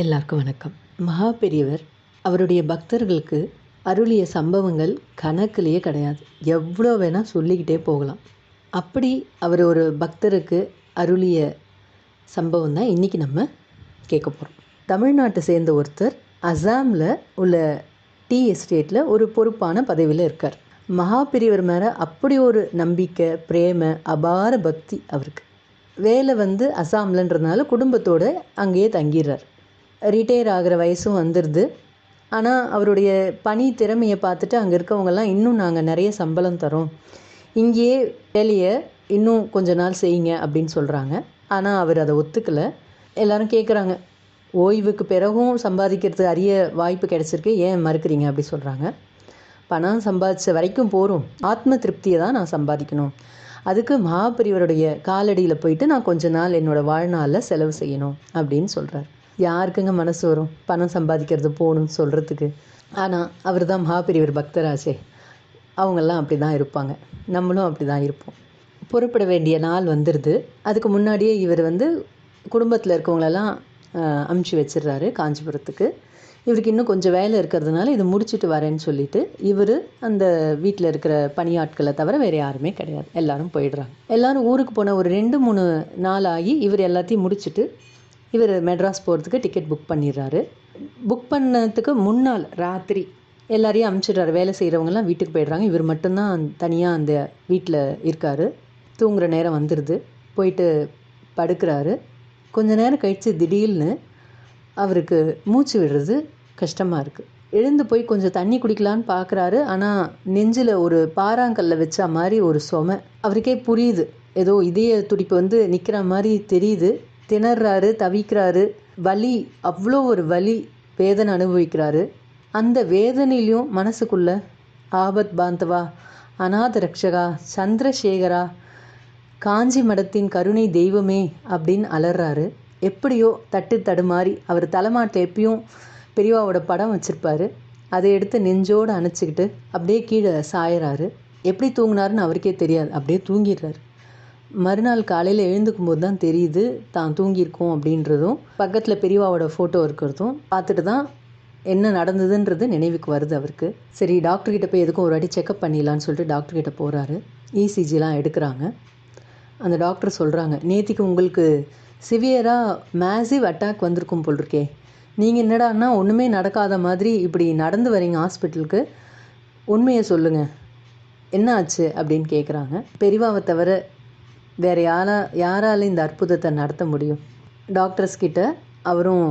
எல்லாருக்கும் வணக்கம். மகா பெரியவர் அவருடைய பக்தர்களுக்கு அருளிய சம்பவங்கள் கணக்குலேயே கிடையாது. எவ்வளோ வேணால் சொல்லிக்கிட்டே போகலாம். அப்படி அவர் ஒரு பக்தருக்கு அருளிய சம்பவம் தான் இன்றைக்கி நம்ம கேட்க போகிறோம் தமிழ்நாட்டை சேர்ந்த ஒருத்தர் அசாமில் உள்ள டீ எஸ்டேட்டில் ஒரு பொறுப்பான பதவியில் இருக்கார். மகா பெரியவர் மேலே அப்படி ஒரு நம்பிக்கை பிரேம அபார பக்தி அவருக்கு. வேலை வந்து அசாம்லன்றதுனால குடும்பத்தோடு அங்கேயே தங்கிடுறார். ரிட்டையர் ஆகிற வயசும் வந்துடுது ஆனால் அவருடைய பணி திறமையை பார்த்துட்டு அங்கே இருக்கவங்கெல்லாம் இன்னும் நாங்கள் நிறைய சம்பளம் தரோம். இங்கேயே வேலையை இன்னும் கொஞ்ச நாள் செய்யுங்க அப்படின்னு சொல்கிறாங்க ஆனால் அவர் அதை ஒத்துக்கலை. எல்லாரும் கேட்குறாங்க ஓய்வுக்கு பிறகும் சம்பாதிக்கிறது அரிய வாய்ப்பு கிடச்சிருக்கு. ஏன் மறுக்கிறீங்க அப்படி சொல்கிறாங்க பணம் சம்பாதிச்ச வரைக்கும் போகிறோம் ஆத்ம திருப்தியை தான் நான் சம்பாதிக்கணும். அதுக்கு மகாபெரியவருடைய காலடியில் போயிட்டு நான் கொஞ்ச நாள் என்னோடய வாழ்நாளில் செலவு செய்யணும் அப்படின்னு சொல்கிறார் யாருக்குங்க மனசு வரும்? பணம் சம்பாதிக்கிறது போகணும்னு சொல்கிறதுக்கு ஆனால் அவர் தான் மகாபெரியவர் பக்தராச்சே. அவங்கெல்லாம் அப்படி தான் இருப்பாங்க. நம்மளும் அப்படி தான் இருப்போம். புறப்பட வேண்டிய நாள் வந்துடுது அதுக்கு முன்னாடியே இவர் வந்து குடும்பத்தில் இருக்கவங்களெல்லாம் அமுச்சு வச்சிடுறாரு காஞ்சிபுரத்துக்கு. இவருக்கு இன்னும் கொஞ்சம் வேலை இருக்கிறதுனால இதை முடிச்சுட்டு வரேன்னு சொல்லிட்டு இவர் அந்த வீட்டில் இருக்கிற பணியாட்களை தவிர வேறு யாருமே கிடையாது. எல்லாரும் போயிடுறாங்க. எல்லாரும் ஊருக்கு போன ஒரு ரெண்டு மூணு நாள் ஆகி இவர் எல்லாத்தையும் முடிச்சுட்டு இவர் மெட்ராஸ் போகிறதுக்கு டிக்கெட் புக் பண்ணிடுறாரு. புக் பண்ணதுக்கு முன்னால் ராத்திரி எல்லாரையும் அமுச்சிடுறாரு. வேலை செய்கிறவங்கலாம் வீட்டுக்கு போயிடுறாங்க. இவர் மட்டும்தான் தனியாக அந்த வீட்டில் இருக்கார். தூங்குகிற நேரம் வந்துடுது போயிட்டு படுக்கிறாரு. கொஞ்ச நேரம் கழித்து திடீர்னு அவருக்கு மூச்சு விடுறது கஷ்டமாக இருக்குது எழுந்து போய் கொஞ்சம் தண்ணி குடிக்கலான்னு பார்க்குறாரு ஆனால் நெஞ்சில் ஒரு பாறாங்கல்ல வச்ச மாதிரி ஒரு சுமை அவருக்கே புரியுது. ஏதோ இதய துடிப்பு வந்து நிற்கிற மாதிரி தெரியுது. திணறாரு தவிக்கிறாரு. வலி அவ்வளோ ஒரு வலி வேதனை அனுபவிக்கிறாரு. அந்த வேதனையிலையும் மனசுக்குள்ள ஆபத் பாந்தவா? அநாத ரக்ஷகா சந்திரசேகரா காஞ்சி மடத்தின் கருணை தெய்வமே அப்படின்னு அலறாரு. எப்படியோ தட்டு தடுமாறி அவர் தலைமாட்டில் எப்பயும் பெரியவாவோட படம் வச்சுருப்பாரு. அதை எடுத்து நெஞ்சோடு அணைச்சிக்கிட்டு அப்படியே கீழே சாயறாரு. எப்படி தூங்கினாருன்னு அவருக்கே தெரியாது. அப்படியே தூங்கிடுறாரு. மறுநாள் காலையில் எழுந்துக்கும் போது தான் தெரியுது தான் தூங்கியிருக்கோம் அப்படின்றதும். பக்கத்தில் பெரியவாவோட ஃபோட்டோ இருக்கிறதும் பார்த்துட்டு தான் என்ன நடந்ததுன்றது நினைவுக்கு வருது அவருக்கு. சரி டாக்டர்கிட்ட போய் எதுக்கும் ஒரு வாட்டி செக்கப் பண்ணிடலான்னு சொல்லிட்டு டாக்டர்கிட்ட போகிறாரு இசிஜிலாம் எடுக்கிறாங்க. அந்த டாக்டர் சொல்கிறாங்க நேத்திக்கு உங்களுக்கு சிவியராக மேசிவ் அட்டாக் வந்திருக்கும் போல் இருக்கே நீங்கள் என்னடான்னா ஒன்றுமே நடக்காத மாதிரி இப்படி நடந்து வரீங்க ஹாஸ்பிட்டலுக்கு உண்மையை சொல்லுங்கள் என்ன ஆச்சு அப்படின்னு கேட்குறாங்க பெரிவாவை தவிர வேறு யாரா யாரால் இந்த அற்புதத்தை நடத்த முடியும்? டாக்டர்ஸ் கிட்ட அவரும்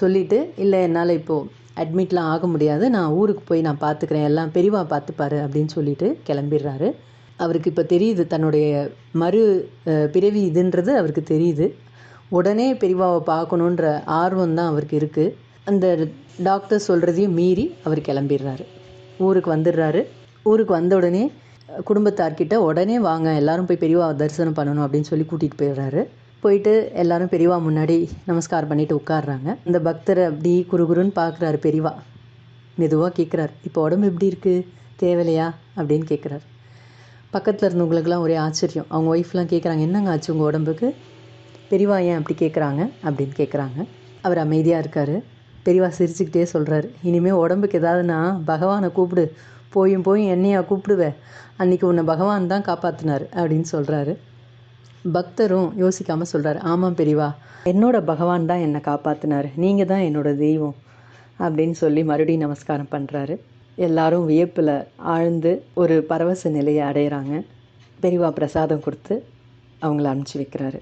சொல்லிவிட்டு இல்லை என்னால் இப்போது அட்மிட்லாம் ஆக முடியாது. நான் ஊருக்கு போய் நான் பார்த்துக்கிறேன் எல்லாம் பெரிவாக பார்த்துப்பாரு அப்படின்னு சொல்லிட்டு கிளம்பிடுறாரு. அவருக்கு இப்போ தெரியுது தன்னுடைய மறு பிறவி இதுன்றது அவருக்கு தெரியுது. உடனே பெரிவாவை பார்க்கணுன்ற ஆர்வம் தான் அவருக்கு இருக்குது அந்த டாக்டர் சொல்கிறதையும் மீறி அவர் கிளம்பிடுறாரு. ஊருக்கு வந்துடுறாரு. ஊருக்கு வந்த உடனே குடும்பத்தார்கிட்ட உடனே வாங்க எல்லாரும் போய் பெரியவா தரிசனம் பண்ணணும் அப்படின்னு சொல்லி கூட்டிகிட்டு போயிடுறாரு. போயிட்டு எல்லாரும் பெரியவா முன்னாடி நமஸ்காரம் பண்ணிட்டு உட்காடுறாங்க இந்த பக்தர் அப்படி குறுகுறுன்னு பார்க்குறாரு பெரியவா. மெதுவாக கேட்குறாரு இப்போ உடம்பு எப்படி இருக்குது தேவையில்லையா? அப்படின்னு கேட்குறாரு பக்கத்தில் இருந்தவங்களுக்குலாம் ஒரே ஆச்சரியம். அவங்க ஒய்ஃப்லாம் கேட்குறாங்க என்னங்க ஆச்சு உங்கள் உடம்புக்கு? பெரியவா ஏன் அப்படி கேட்குறாங்க அப்படின்னு கேட்குறாங்க அவர் அமைதியாக இருக்கார். பெரியவா சிரிச்சுக்கிட்டே சொல்கிறாரு இனிமேல் உடம்புக்கு ஏதாவதுனா பகவானை கூப்பிடு போயும் போயும் என்னையா கூப்பிடுவேன் அன்றைக்கி உன்னை பகவான் தான் காப்பாற்றினார் அப்படின்னு சொல்கிறாரு பக்தரும் யோசிக்காமல் சொல்கிறார் ஆமாம் பெரியவா என்னோட பகவான் தான் என்னை காப்பாற்றினார் நீங்கள் தான் என்னோட தெய்வம். அப்படின்னு சொல்லி மறுபடியும் நமஸ்காரம் பண்ணுறாரு எல்லாரும் வியப்பில் ஆழ்ந்து ஒரு பரவச நிலையை அடையிறாங்க. பெரியவா பிரசாதம் கொடுத்து அவங்கள அனுப்பிச்சி வைக்கிறாரு.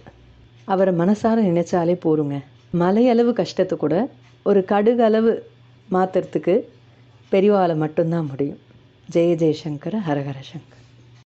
அவரை மனசார நினைச்சாலே போருங்க. மலையளவு கஷ்டத்தை கூட ஒரு கடுகளவு மாற்றுறதுக்கு பெரியவாவில் மட்டும்தான் முடியும். ಜಯ ಜಯಶಂಕರ ಹರಹರ ಶಂಕರ